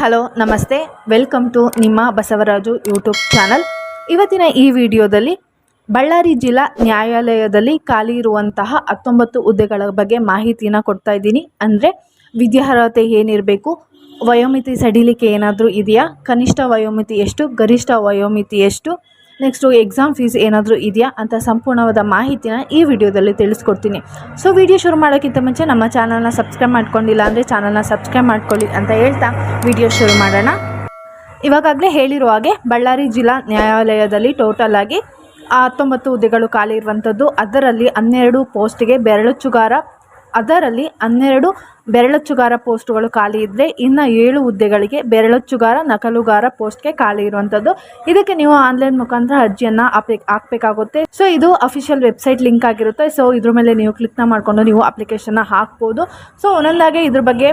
Hello, ನಮಸ್ತೆ. Welcome to ನಿಮ್ಮ Basavaraju YouTube channel. ಇವತ್ತಿನ ಈ ವಿಡಿಯೋದಲ್ಲಿ ಬಳ್ಳಾರಿ ಜಿಲ್ಲಾ ನ್ಯಾಯಾಲಯದಲ್ಲಿ ಖಾಲಿ ಇರುವಂತಹ ಹತ್ತೊಂಬತ್ತು ಹುದ್ದೆಗಳ ಬಗ್ಗೆ ಮಾಹಿತಿನ ಕೊಡ್ತಾ ಇದ್ದೀನಿ. ಅಂದರೆ ವಿದ್ಯಾರ್ಹತೆ ಏನಿರಬೇಕು, ವಯೋಮಿತಿ ಸಡಿಲಿಕೆ ಏನಾದರೂ ಇದೆಯಾ? ಕನಿಷ್ಠ ವಯೋಮಿತಿ ಎಷ್ಟು, ಗರಿಷ್ಠ ವಯೋಮಿತಿ ಎಷ್ಟು? ನೆಕ್ಸ್ಟು ಎಕ್ಸಾಮ್ ಫೀಸ್ ಏನಾದರೂ ಇದೆಯಾ ಅಂತ ಸಂಪೂರ್ಣವಾದ ಮಾಹಿತಿನ ಈ ವಿಡಿಯೋದಲ್ಲಿ ತಿಳಿಸ್ಕೊಡ್ತೀನಿ. ಸೊ ವಿಡಿಯೋ ಶುರು ಮಾಡೋಕ್ಕಿಂತ ಮುಂಚೆ ನಮ್ಮ ಚಾನಲ್ನ ಸಬ್ಸ್ಕ್ರೈಬ್ ಮಾಡ್ಕೊಂಡಿಲ್ಲ ಅಂದರೆ ಚಾನಲ್ನ ಸಬ್ಸ್ಕ್ರೈಬ್ ಮಾಡ್ಕೊಳ್ಳಿ ಅಂತ ಹೇಳ್ತಾ ವಿಡಿಯೋ ಶುರು ಮಾಡೋಣ. ಇವಾಗಾಗಲೇ ಹೇಳಿರುವ ಹಾಗೆ ಬಳ್ಳಾರಿ ಜಿಲ್ಲಾ ನ್ಯಾಯಾಲಯದಲ್ಲಿ ಟೋಟಲ್ ಆಗಿ ಹತ್ತೊಂಬತ್ತು ಹುದ್ದೆಗಳು ಖಾಲಿ ಇರುವಂಥದ್ದು ಅದರಲ್ಲಿ ಹನ್ನೆರಡು ಪೋಸ್ಟ್ಗೆ ಬೆರಳುಚುಗಾರ ಅದರಲ್ಲಿ ಹನ್ನೆರಡು ಬೆರಳಚ್ಚುಗಾರ ಪೋಸ್ಟ್ಗಳು ಖಾಲಿ ಇದ್ದರೆ ಇನ್ನು ಏಳು ಹುದ್ದೆಗಳಿಗೆ ಬೆರಳಚ್ಚುಗಾರ, ನಕಲುಗಾರ ಪೋಸ್ಟ್ಗೆ ಖಾಲಿ ಇರುವಂಥದ್ದು ಇದಕ್ಕೆ ನೀವು ಆನ್ಲೈನ್ ಮುಖಾಂತರ ಅರ್ಜಿಯನ್ನು ಹಾಕ್ಬೇಕು ಹಾಕಬೇಕಾಗುತ್ತೆ. ಸೊ, ಇದು ಅಫಿಷಿಯಲ್ ವೆಬ್ಸೈಟ್ ಲಿಂಕ್ ಆಗಿರುತ್ತೆ. ಸೊ, ಇದ್ರ ಮೇಲೆ ನೀವು ಕ್ಲಿಕ್ನ ಮಾಡಿಕೊಂಡು ನೀವು ಅಪ್ಲಿಕೇಶನ್ನ ಹಾಕ್ಬೋದು. ಸೊ, ಒಂದೊಂದಾಗಿ ಇದ್ರ ಬಗ್ಗೆ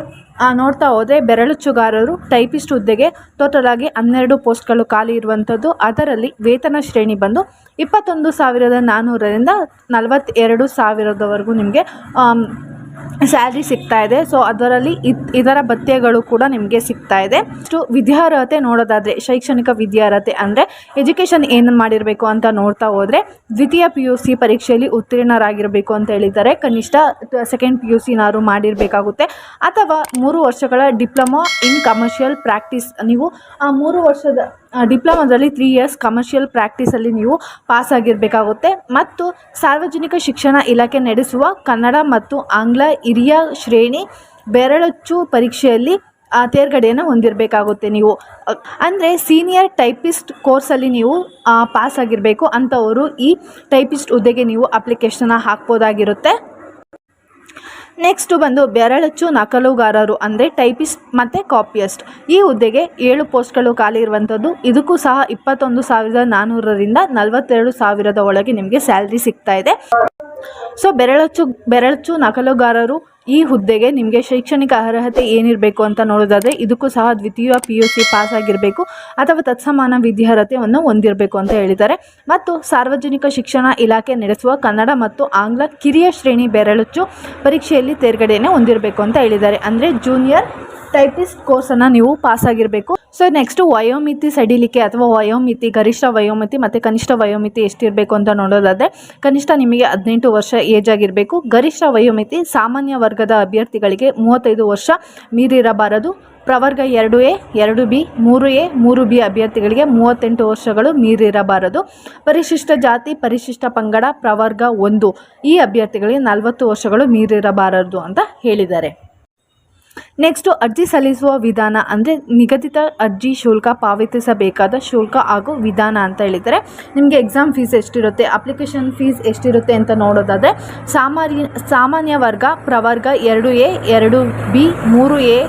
ನೋಡ್ತಾ ಹೋದರೆ ಬೆರಳುಚ್ಚುಗಾರರು, ಟೈಪಿಸ್ಟ್ ಹುದ್ದೆಗೆ ಟೋಟಲ್ ಆಗಿ ಹನ್ನೆರಡು ಪೋಸ್ಟ್ಗಳು ಖಾಲಿ ಇರುವಂಥದ್ದು ಅದರಲ್ಲಿ ವೇತನ ಶ್ರೇಣಿ ಬಂದು ಇಪ್ಪತ್ತೊಂದು ಸಾವಿರದ ನಾನ್ನೂರರಿಂದ ನಲವತ್ತೆರಡು ಸಾವಿರದವರೆಗೂ ನಿಮಗೆ ಸ್ಯಾಲ್ರಿ ಸಿಗ್ತಾ ಇದೆ. ಸೊ ಅದರಲ್ಲಿ ಇದ್, ಇದರ ಭತ್ಯೆಗಳು ಕೂಡ ನಿಮಗೆ ಸಿಗ್ತಾ ಇದೆ. ಇಷ್ಟು ವಿದ್ಯಾರ್ಹತೆ ನೋಡೋದಾದರೆ, ಶೈಕ್ಷಣಿಕ ವಿದ್ಯಾರ್ಹತೆ ಅಂದರೆ ಎಜುಕೇಷನ್ ಏನು ಮಾಡಿರಬೇಕು ಅಂತ ನೋಡ್ತಾ ಹೋದರೆ, ದ್ವಿತೀಯ ಪಿ ಯು ಸಿ ಪರೀಕ್ಷೆಯಲ್ಲಿ ಉತ್ತೀರ್ಣರಾಗಿರಬೇಕು ಅಂತ ಹೇಳಿದ್ದಾರೆ. ಕನಿಷ್ಠ ಸೆಕೆಂಡ್ ಪಿ ಯು ಸಿನಾರು ಮಾಡಿರಬೇಕಾಗುತ್ತೆ. ಅಥವಾ ಮೂರು ವರ್ಷಗಳ ಡಿಪ್ಲೊಮಾ ಇನ್ ಕಮರ್ಷಿಯಲ್ ಪ್ರಾಕ್ಟೀಸ್ ನೀವು ಆ ಮೂರು ವರ್ಷದ ಡಿಪ್ಲೊಮಾದಲ್ಲಿ ತ್ರೀ ಇಯರ್ಸ್ ಕಮರ್ಷಿಯಲ್ ಪ್ರಾಕ್ಟೀಸಲ್ಲಿ ನೀವು ಪಾಸ್ ಆಗಿರಬೇಕಾಗುತ್ತೆ. ಮತ್ತು ಸಾರ್ವಜನಿಕ ಶಿಕ್ಷಣ ಇಲಾಖೆ ನಡೆಸುವ ಕನ್ನಡ ಮತ್ತು ಆಂಗ್ಲ ಹಿರಿಯ ಶ್ರೇಣಿ ಬೆರಳಚ್ಚು ಪರೀಕ್ಷೆಯಲ್ಲಿ ತೇರ್ಗಡೆಯನ್ನು ಹೊಂದಿರಬೇಕಾಗುತ್ತೆ ನೀವು. ಅಂದರೆ ಸೀನಿಯರ್ ಟೈಪಿಸ್ಟ್ ಕೋರ್ಸಲ್ಲಿ ನೀವು ಪಾಸ್ ಆಗಿರಬೇಕು ಅಂಥವರು ಈ ಟೈಪಿಸ್ಟ್ ಹುದ್ದೆಗೆ ನೀವು ಅಪ್ಲಿಕೇಶನ್ನ ಹಾಕ್ಬೋದಾಗಿರುತ್ತೆ. ನೆಕ್ಸ್ಟು ಬಂದು ಬೆರಳಚ್ಚು ನಕಲುಗಾರರು ಅಂದರೆ ಟೈಪಿಸ್ಟ್ ಮತ್ತು ಕಾಪಿಯಸ್ಟ್ ಈ ಹುದ್ದೆಗೆ ಏಳು ಪೋಸ್ಟ್ಗಳು ಖಾಲಿ ಇರುವಂಥದ್ದು ಇದಕ್ಕೂ ಸಹ ಇಪ್ಪತ್ತೊಂದು ಸಾವಿರದ ನಾನ್ನೂರರಿಂದ ನಲವತ್ತೆರಡು ಸಾವಿರದ ಒಳಗೆ ನಿಮಗೆ ಸ್ಯಾಲ್ರಿ ಸಿಗ್ತಾ ಇದೆ. ಸೊ ಬೆರಳಚ್ಚು ಬೆರಳಚ್ಚು ನಕಲುಗಾರರು ಈ ಹುದ್ದೆಗೆ ನಿಮಗೆ ಶೈಕ್ಷಣಿಕ ಅರ್ಹತೆ ಏನಿರಬೇಕು ಅಂತ ನೋಡೋದಾದರೆ ಇದಕ್ಕೂ ಸಹ ದ್ವಿತೀಯ ಪಿ ಯು ಸಿ ಪಾಸ್ ಆಗಿರಬೇಕು ಅಥವಾ ತತ್ಸಮಾನ ವಿದ್ಯಾರ್ಹತೆಯನ್ನು ಹೊಂದಿರಬೇಕು ಅಂತ ಹೇಳಿದ್ದಾರೆ. ಮತ್ತು ಸಾರ್ವಜನಿಕ ಶಿಕ್ಷಣ ಇಲಾಖೆ ನಡೆಸುವ ಕನ್ನಡ ಮತ್ತು ಆಂಗ್ಲ ಕಿರಿಯ ಶ್ರೇಣಿ ಬೆರಳುಚ್ಚು ಪರೀಕ್ಷೆಯಲ್ಲಿ ತೇರ್ಗಡೆಯನ್ನು ಹೊಂದಿರಬೇಕು ಅಂತ ಹೇಳಿದ್ದಾರೆ. ಅಂದರೆ ಜೂನಿಯರ್ ಟೈಪಿಸ್ಟ್ ಕೋರ್ಸನ್ನು ನೀವು ಪಾಸ್ ಆಗಿರಬೇಕು ಸೊ ನೆಕ್ಸ್ಟು ವಯೋಮಿತಿ ಸಡಿಲಿಕೆ ಅಥವಾ ವಯೋಮಿತಿ, ಗರಿಷ್ಠ ವಯೋಮಿತಿ ಮತ್ತು ಕನಿಷ್ಠ ವಯೋಮಿತಿ ಎಷ್ಟಿರಬೇಕು ಅಂತ ನೋಡೋದಾದರೆ, ಕನಿಷ್ಠ ನಿಮಗೆ ಹದಿನೆಂಟು ವರ್ಷ ಏಜ್ ಆಗಿರಬೇಕು. ಗರಿಷ್ಠ ವಯೋಮಿತಿ ಸಾಮಾನ್ಯ ವರ್ಗದ ಅಭ್ಯರ್ಥಿಗಳಿಗೆ ಮೂವತ್ತೈದು ವರ್ಷ ಮೀರಿರಬಾರದು. ಪ್ರವರ್ಗ ಎರಡು ಎ, ಎರಡು ಬಿ, ಮೂರು ಎ, ಮೂರು ಬಿ ಅಭ್ಯರ್ಥಿಗಳಿಗೆ ಮೂವತ್ತೆಂಟು ವರ್ಷಗಳು ಮೀರಿರಬಾರದು. ಪರಿಶಿಷ್ಟ ಜಾತಿ, ಪರಿಶಿಷ್ಟ ಪಂಗಡ, ಪ್ರವರ್ಗ ಒಂದು ಈ ಅಭ್ಯರ್ಥಿಗಳಿಗೆ ನಲವತ್ತು ವರ್ಷಗಳು ಮೀರಿರಬಾರದು ಅಂತ ಹೇಳಿದ್ದಾರೆ. ನೆಕ್ಸ್ಟು ಅರ್ಜಿ ಸಲ್ಲಿಸುವ ವಿಧಾನ ಅಂದರೆ ನಿಗದಿತ ಅರ್ಜಿ ಶುಲ್ಕ ಪಾವತಿಸಬೇಕಾದ ಶುಲ್ಕ ಹಾಗೂ ವಿಧಾನ ಅಂತ ಹೇಳಿದರೆ ನಿಮಗೆ ಎಕ್ಸಾಮ್ ಫೀಸ್ ಎಷ್ಟಿರುತ್ತೆ ಅಪ್ಲಿಕೇಶನ್ ಫೀಸ್ ಎಷ್ಟಿರುತ್ತೆ ಅಂತ ನೋಡೋದಾದರೆ ಸಾಮಾನ್ಯ ಸಾಮಾನ್ಯ ವರ್ಗ, ಪ್ರವರ್ಗ ಎರಡು ಎ, ಎರಡು ಬಿ, ಮೂರು ಎ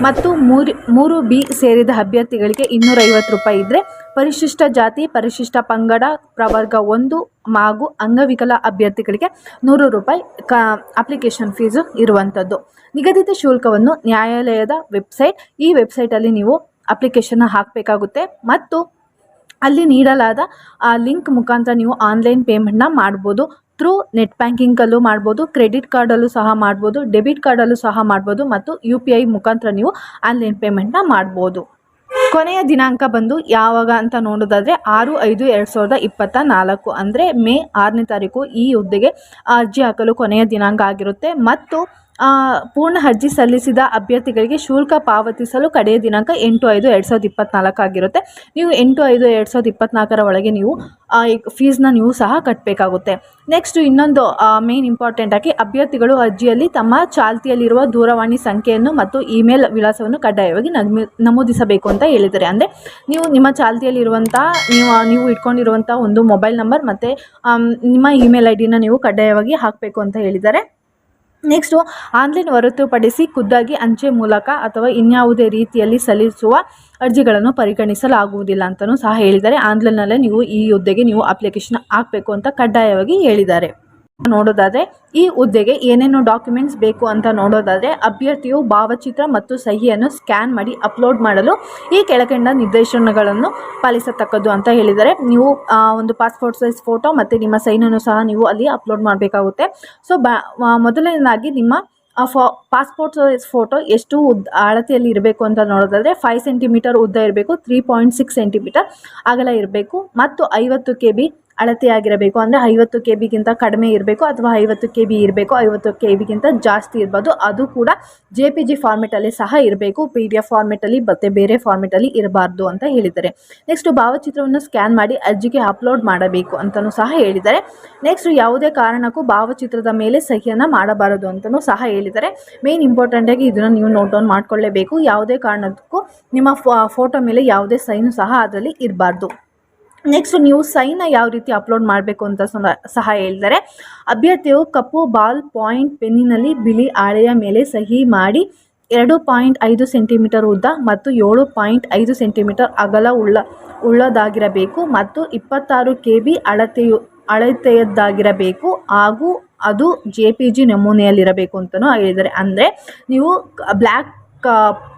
ಮತ್ತು ಮೂರು ಮೂರು ಬಿ ಸೇರಿದ ಅಭ್ಯರ್ಥಿಗಳಿಗೆ ಇನ್ನೂರೈವತ್ತು ರೂಪಾಯಿ ಇದ್ದರೆ ಪರಿಶಿಷ್ಟ ಜಾತಿ, ಪರಿಶಿಷ್ಟ ಪಂಗಡ, ಪ್ರವರ್ಗ ಒಂದು ಹಾಗೂ ಅಂಗವಿಕಲ ಅಭ್ಯರ್ಥಿಗಳಿಗೆ ನೂರು ರೂಪಾಯಿ ಕ ಅಪ್ಲಿಕೇಶನ್ ಫೀಸು ಇರುವಂಥದ್ದು ನಿಗದಿತ ಶುಲ್ಕವನ್ನು ನ್ಯಾಯಾಲಯದ ವೆಬ್ಸೈಟ್ ಈ ವೆಬ್ಸೈಟಲ್ಲಿ ನೀವು ಅಪ್ಲಿಕೇಶನ್ನ ಹಾಕಬೇಕಾಗುತ್ತೆ ಮತ್ತು ಅಲ್ಲಿ ನೀಡಲಾದ, ಆ ಲಿಂಕ್ ಮುಖಾಂತರ ನೀವು ಆನ್ಲೈನ್ ಪೇಮೆಂಟ್ನ ಮಾಡ್ಬೋದು. ಥ್ರೂ ನೆಟ್ ಬ್ಯಾಂಕಿಂಗಲ್ಲೂ ಮಾಡ್ಬೋದು ಕ್ರೆಡಿಟ್ ಕಾರ್ಡಲ್ಲೂ ಸಹ ಮಾಡ್ಬೋದು ಡೆಬಿಟ್ ಕಾರ್ಡಲ್ಲೂ ಸಹ ಮಾಡ್ಬೋದು ಮತ್ತು ಯು ಪಿ ಐ ಮುಖಾಂತರ ನೀವು ಆನ್ಲೈನ್ ಪೇಮೆಂಟ್ನ ಮಾಡ್ಬೋದು. ಕೊನೆಯ ದಿನಾಂಕ ಬಂದು ಯಾವಾಗ ಅಂತ ನೋಡೋದಾದರೆ ಆರು, ಐದು, ಎರಡು ಸಾವಿರದ ಇಪ್ಪತ್ತ ನಾಲ್ಕು. ಅಂದರೆ ಮೇ ಆರನೇ ತಾರೀಕು ಈ ಹುದ್ದೆಗೆ ಅರ್ಜಿ ಹಾಕಲು ಕೊನೆಯ ದಿನಾಂಕ ಆಗಿರುತ್ತೆ. ಮತ್ತು ಪೂರ್ಣ ಅರ್ಜಿ ಸಲ್ಲಿಸಿದ ಅಭ್ಯರ್ಥಿಗಳಿಗೆ ಶುಲ್ಕ ಪಾವತಿಸಲು ಕಡೆಯ ದಿನಾಂಕ ಎಂಟು ಐದು ಎರಡು ಸಾವಿರದ ಇಪ್ಪತ್ನಾಲ್ಕು ಆಗಿರುತ್ತೆ. ನೀವು ಎಂಟು ಐದು ಎರಡು ಸಾವಿರದ ಇಪ್ಪತ್ತ್ನಾಲ್ಕರ ಒಳಗೆ ನೀವು ಫೀಸ್ನ ನೀವು ಸಹ ಕಟ್ಟಬೇಕಾಗುತ್ತೆ ನೆಕ್ಸ್ಟ್ ಇನ್ನೊಂದು ಮೇನ್ ಇಂಪಾರ್ಟೆಂಟ್ ಆಗಿ ಅಭ್ಯರ್ಥಿಗಳು ಅರ್ಜಿಯಲ್ಲಿ ತಮ್ಮ ಚಾಲ್ತಿಯಲ್ಲಿರುವ ದೂರವಾಣಿ ಸಂಖ್ಯೆಯನ್ನು ಮತ್ತು ಇಮೇಲ್ ವಿಳಾಸವನ್ನು ಕಡ್ಡಾಯವಾಗಿ ನಮೂ, ನಮೂದಿಸಬೇಕು ಅಂತ ಹೇಳಿದ್ದಾರೆ. ಅಂದರೆ ನೀವು ನಿಮ್ಮ ಚಾಲ್ತಿಯಲ್ಲಿರುವಂಥ ನೀವು ನೀವು ಇಟ್ಕೊಂಡಿರುವಂಥ ಒಂದು ಮೊಬೈಲ್ ನಂಬರ್ ಮತ್ತು ನಿಮ್ಮ ಇಮೇಲ್ ಐ ಡಿನ ನೀವು ಕಡ್ಡಾಯವಾಗಿ ಹಾಕಬೇಕು ಅಂತ ಹೇಳಿದ್ದಾರೆ. ನೆಕ್ಸ್ಟು ಆನ್ಲೈನ್ ಹೊರತುಪಡಿಸಿ ಖುದ್ದಾಗಿ ಅಂಚೆ ಮೂಲಕ ಅಥವಾ ಇನ್ಯಾವುದೇ ರೀತಿಯಲ್ಲಿ ಸಲ್ಲಿಸುವ ಅರ್ಜಿಗಳನ್ನು ಪರಿಗಣಿಸಲಾಗುವುದಿಲ್ಲ ಅಂತಲೂ ಸಹ ಹೇಳಿದ್ದಾರೆ. ಆನ್ಲೈನ್ನಲ್ಲೇ ನೀವು ಈ ಹುದ್ದೆಗೆ ನೀವು ಅಪ್ಲಿಕೇಶನ್ ಹಾಕಬೇಕು ಅಂತ ಕಡ್ಡಾಯವಾಗಿ ಹೇಳಿದ್ದಾರೆ. ನೋಡೋದಾದರೆ, ಈ ಹುದ್ದೆಗೆ ಏನೇನು ಡಾಕ್ಯುಮೆಂಟ್ಸ್ ಬೇಕು ಅಂತ ನೋಡೋದಾದರೆ, ಅಭ್ಯರ್ಥಿಯು ಭಾವಚಿತ್ರ ಮತ್ತು ಸಹಿಯನ್ನು ಸ್ಕ್ಯಾನ್ ಮಾಡಿ ಅಪ್ಲೋಡ್ ಮಾಡಲು ಈ ಕೆಳಕಂಡ ನಿರ್ದೇಶನಗಳನ್ನು ಪಾಲಿಸತಕ್ಕದ್ದು ಅಂತ ಹೇಳಿದರೆ, ನೀವು ಒಂದು ಪಾಸ್ಪೋರ್ಟ್ ಸೈಜ್ ಫೋಟೋ ಮತ್ತು ನಿಮ್ಮ ಸೈನನ್ನು ಸಹ ನೀವು ಅಲ್ಲಿ ಅಪ್ಲೋಡ್ ಮಾಡಬೇಕಾಗುತ್ತೆ. ಸೊ ಮೊದಲನೇದಾಗಿ ನಿಮ್ಮ ಪಾಸ್ಪೋರ್ಟ್ ಸೈಜ್ ಫೋಟೋ ಎಷ್ಟು ಉದ್ದ ಅಳತೆಯಲ್ಲಿ ಇರಬೇಕು ಅಂತ ನೋಡೋದಾದರೆ ಫೈವ್ ಸೆಂಟಿಮೀಟರ್ ಉದ್ದ ಇರಬೇಕು ತ್ರೀ ಪಾಯಿಂಟ್ ಸಿಕ್ಸ್ ಸೆಂಟಿಮೀಟರ್ ಅಗಲ ಇರಬೇಕು, ಮತ್ತು ಐವತ್ತು ಕೆ ಬಿ ಅಳತೆಯಾಗಿರಬೇಕು ಅಂದರೆ ಐವತ್ತು ಕೆ ಬಿಗಿಂತ ಕಡಿಮೆ ಇರಬೇಕು ಅಥವಾ ಐವತ್ತು ಕೆ ಬಿ ಇರಬೇಕು, ಐವತ್ತು ಕೆ ಬಿಗಿಂತ ಜಾಸ್ತಿ ಇರ್ಬೋದು. ಅದು ಕೂಡ ಜೆ ಪಿ ಜಿ ಫಾರ್ಮೆಟಲ್ಲಿ ಸಹ ಇರಬೇಕು. ಪಿ ಡಿ ಎಫ್ ಫಾರ್ಮೆಟಲ್ಲಿ ಮತ್ತು ಬೇರೆ ಫಾರ್ಮೆಟಲ್ಲಿ ಇರಬಾರ್ದು ಅಂತ ಹೇಳಿದ್ದಾರೆ. ನೆಕ್ಸ್ಟ್ ಭಾವಚಿತ್ರವನ್ನು ಸ್ಕ್ಯಾನ್ ಮಾಡಿ ಅರ್ಜಿಗೆ ಅಪ್ಲೋಡ್ ಮಾಡಬೇಕು ಅಂತಲೂ ಸಹ ಹೇಳಿದ್ದಾರೆ. ನೆಕ್ಸ್ಟ್ ಯಾವುದೇ ಕಾರಣಕ್ಕೂ ಭಾವಚಿತ್ರದ ಮೇಲೆ ಸಹಿಯನ್ನು ಮಾಡಬಾರದು ಅಂತಲೂ ಸಹ ಹೇಳಿದ್ದಾರೆ. ಮೇನ್ ಇಂಪಾರ್ಟೆಂಟಾಗಿ ಇದನ್ನು ನೀವು ನೋಟ್ ಡೌನ್ ಮಾಡಿಕೊಳ್ಳೇಬೇಕು. ಯಾವುದೇ ಕಾರಣಕ್ಕೂ ನಿಮ್ಮ ಫೋಟೋ ಮೇಲೆ ಯಾವುದೇ ಸೈನು ಸಹ ಅದರಲ್ಲಿ ಇರಬಾರ್ದು. ನೆಕ್ಸ್ಟ್ ನೀವು ಸೈನ್ನ ಯಾವ ರೀತಿ ಅಪ್ಲೋಡ್ ಮಾಡಬೇಕು ಅಂತ ಸಹ- ಹೇಳ್ತಾರೆ. ಅಭ್ಯರ್ಥಿಯು ಕಪ್ಪು ಬಾಲ್ ಪಾಯಿಂಟ್ ಪೆನ್ನಿನಲ್ಲಿ ಬಿಳಿ ಆಳೆಯ ಮೇಲೆ ಸಹಿ ಮಾಡಿ ಎರಡು ಪಾಯಿಂಟ್ ಐದು ಸೆಂಟಿಮೀಟರ್ ಉದ್ದ ಮತ್ತು ಏಳು ಪಾಯಿಂಟ್ ಐದು ಸೆಂಟಿಮೀಟರ್ ಅಗಲ ಉಳ್ಳ, ಉಳ್ಳದಾಗಿರಬೇಕು ಮತ್ತು ಇಪ್ಪತ್ತಾರು ಕೆ ಬಿ ಅಳತೆಯು, ಅಳತೆಯದ್ದಾಗಿರಬೇಕು ಹಾಗೂ ಅದು ಜೆ ಪಿ ಜಿ ನಮೂನೆಯಲ್ಲಿರಬೇಕು ಅಂತಲೂ ಹೇಳಿದ್ದಾರೆ. ಅಂದರೆ ನೀವು ಬ್ಲ್ಯಾಕ್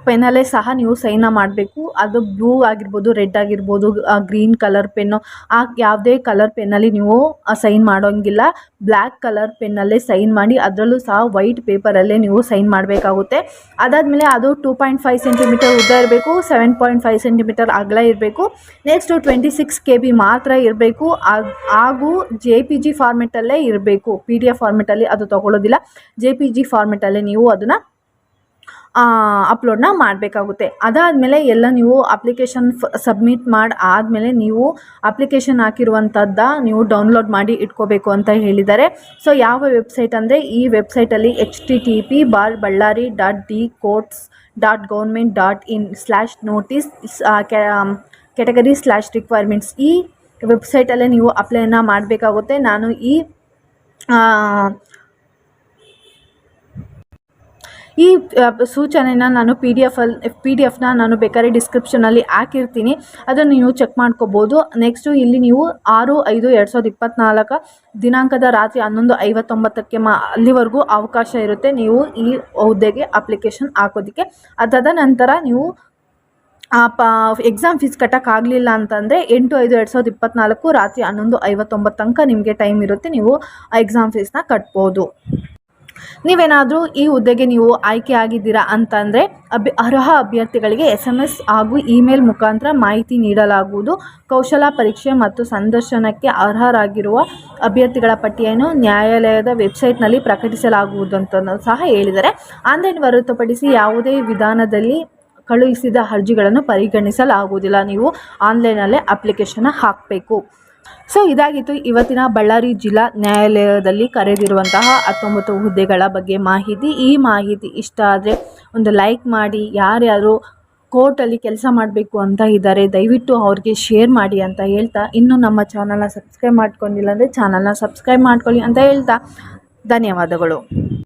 ಪೆನ್ನಲ್ಲೇ ಸಹ ನೀವು ಸೈನ ಮಾಡಬೇಕು. ಅದು ಬ್ಲೂ ಆಗಿರ್ಬೋದು, ರೆಡ್ ಆಗಿರ್ಬೋದು ಗ್ರೀನ್ ಕಲರ್ ಪೆನ್ನು, ಆ ಯಾವುದೇ ಕಲರ್ ಪೆನ್ನಲ್ಲಿ ನೀವು ಸೈನ್ ಮಾಡೋಂಗಿಲ್ಲ. ಬ್ಲ್ಯಾಕ್ ಕಲರ್ ಪೆನ್ನಲ್ಲೇ ಸೈನ್ ಮಾಡಿ, ಅದರಲ್ಲೂ ಸಹ ವೈಟ್ ಪೇಪರಲ್ಲೇ ನೀವು ಸೈನ್ ಮಾಡಬೇಕಾಗುತ್ತೆ. ಅದಾದಮೇಲೆ ಅದು ಟೂ ಪಾಯಿಂಟ್ ಫೈವ್ ಸೆಂಟಿಮೀಟರ್ ಉದ್ದ ಇರಬೇಕು, ಸೆವೆನ್ ಪಾಯಿಂಟ್ ಫೈವ್ ಸೆಂಟಿಮೀಟರ್ ಅಗಲ ಇರಬೇಕು. Next twenty six K B ಮಾತ್ರ ಇರಬೇಕು. ಹಾಗೂ ಜೆ ಪಿ ಜಿ ಫಾರ್ಮೆಟಲ್ಲೇ ಇರಬೇಕು. ಪಿ ಡಿ ಎಫ್ ಫಾರ್ಮೆಟಲ್ಲಿ ಅದು ತೊಗೊಳ್ಳೋದಿಲ್ಲ. ಜೆ ಪಿ ಜಿ ಫಾರ್ಮೆಟಲ್ಲೇ ನೀವು ಅದನ್ನು ಅಪ್ಲೋಡನ್ನ ಮಾಡಬೇಕಾಗುತ್ತೆ. ಅದಾದಮೇಲೆ ಎಲ್ಲ ನೀವು ಅಪ್ಲಿಕೇಶನ್ ಫ ಸಬ್ಮಿಟ್ ಮಾಡಿ, ಆದಮೇಲೆ ನೀವು ಅಪ್ಲಿಕೇಶನ್ ಹಾಕಿರುವಂಥದ್ದ ನೀವು ಡೌನ್ಲೋಡ್ ಮಾಡಿ ಇಟ್ಕೋಬೇಕು ಅಂತ ಹೇಳಿದ್ದಾರೆ. ಸೊ ಯಾವ ವೆಬ್ಸೈಟ್ ಅಂದರೆ ಈ ವೆಬ್ಸೈಟಲ್ಲಿ H T T P bar Ballari dot D courts dot government dot in slash notice category slash requirements. ಈ ವೆಬ್ಸೈಟಲ್ಲೇ ನೀವು ಅಪ್ಲೈನ ಮಾಡಬೇಕಾಗುತ್ತೆ. ನಾನು ಈ ಆ, ಈ ಸೂಚನೆನ ನಾನು ಪಿ ಡಿ ಎಫಲ್ಲಿ ಪಿ ಡಿ ಎಫ್ನ ನಾನು ಬೇಕಾದ್ರೆ ಡಿಸ್ಕ್ರಿಪ್ಷನಲ್ಲಿ ಹಾಕಿರ್ತೀನಿ. ಅದನ್ನು ನೀವು ಚೆಕ್ ಮಾಡ್ಕೋಬೋದು. ನೆಕ್ಸ್ಟು ಇಲ್ಲಿ ನೀವು ಆರು, ಐದು, ಎರಡು ಸಾವಿರದ ಇಪ್ಪತ್ತ್ನಾಲ್ಕು ದಿನಾಂಕದ ರಾತ್ರಿ ಹನ್ನೊಂದು ಐವತ್ತೊಂಬತ್ತಕ್ಕೆ ಮಾ, ಅಲ್ಲಿವರೆಗೂ ಅವಕಾಶ ಇರುತ್ತೆ. ನೀವು ಈ ಹುದ್ದೆಗೆ ಅಪ್ಲಿಕೇಶನ್ ಹಾಕೋದಕ್ಕೆ. ಅದಾದ ನಂತರ ನೀವು, ಆ, ಪ ಎಕ್ಸಾಮ್ ಫೀಸ್ ಕಟ್ಟೋಕ್ಕಾಗಲಿಲ್ಲ ಅಂತಂದರೆ ಎಂಟು, ಐದು, ಎರಡು ಸಾವಿರದ ಇಪ್ಪತ್ತ್ನಾಲ್ಕು ರಾತ್ರಿ ಹನ್ನೊಂದು ಐವತ್ತೊಂಬತ್ತು ತನಕ ನಿಮಗೆ ಟೈಮ್ ಇರುತ್ತೆ. ನೀವು ಆ ಎಕ್ಸಾಮ್ ಫೀಸ್ನ ಕಟ್ಬೋದು. ನೀವೇನಾದರೂ ಈ ಹುದ್ದೆಗೆ ನೀವು ಆಯ್ಕೆ ಆಗಿದ್ದೀರಾ ಅಂತಂದರೆ ಅಭ್ಯ ಅರ್ಹ ಅಭ್ಯರ್ಥಿಗಳಿಗೆ ಎಸ್ ಎಂ ಎಸ್ ಹಾಗೂ ಇಮೇಲ್ ಮುಖಾಂತರ ಮಾಹಿತಿ ನೀಡಲಾಗುವುದು. ಕೌಶಲ ಪರೀಕ್ಷೆ ಮತ್ತು ಸಂದರ್ಶನಕ್ಕೆ ಅರ್ಹರಾಗಿರುವ ಅಭ್ಯರ್ಥಿಗಳ ಪಟ್ಟಿಯನ್ನು ನ್ಯಾಯಾಲಯದ ವೆಬ್ಸೈಟ್ನಲ್ಲಿ ಪ್ರಕಟಿಸಲಾಗುವುದು ಅಂತ ಸಹ ಹೇಳಿದರೆ ಆನ್ಲೈನ್ ಹೊರತುಪಡಿಸಿ ಯಾವುದೇ ವಿಧಾನದಲ್ಲಿ ಕಳುಹಿಸಿದ ಅರ್ಜಿಗಳನ್ನು ಪರಿಗಣಿಸಲಾಗುವುದಿಲ್ಲ. ನೀವು ಆನ್ಲೈನಲ್ಲೇ ಅಪ್ಲಿಕೇಶನ್ ಹಾಕಬೇಕು. ಸೊ, ಇದಾಗಿತ್ತು ಇವತ್ತಿನ ಬಳ್ಳಾರಿ ಜಿಲ್ಲಾ ನ್ಯಾಯಾಲಯದಲ್ಲಿ ಕರೆದಿರುವಂತಹ ಹತ್ತೊಂಬತ್ತು ಹುದ್ದೆಗಳ ಬಗ್ಗೆ ಮಾಹಿತಿ. ಈ ಮಾಹಿತಿ ಇಷ್ಟ ಆದರೆ ಒಂದು ಲೈಕ್ ಮಾಡಿ, ಯಾರ್ಯಾರು ಕೋರ್ಟಲ್ಲಿ ಕೆಲಸ ಮಾಡಬೇಕು ಅಂತ ಇದ್ದಾರೆ, ದಯವಿಟ್ಟು ಅವ್ರಿಗೆ ಶೇರ್ ಮಾಡಿ ಅಂತ ಹೇಳ್ತಾ. ಇನ್ನು ನಮ್ಮ ಚಾನಲ್ನ ಸಬ್ಸ್ಕ್ರೈಬ್ ಮಾಡ್ಕೊಂಡಿಲ್ಲ ಅಂದರೆ ಚಾನಲ್ನ ಸಬ್ಸ್ಕ್ರೈಬ್ ಮಾಡ್ಕೊಳ್ಳಿ ಅಂತ ಹೇಳ್ತಾ. ಧನ್ಯವಾದಗಳು.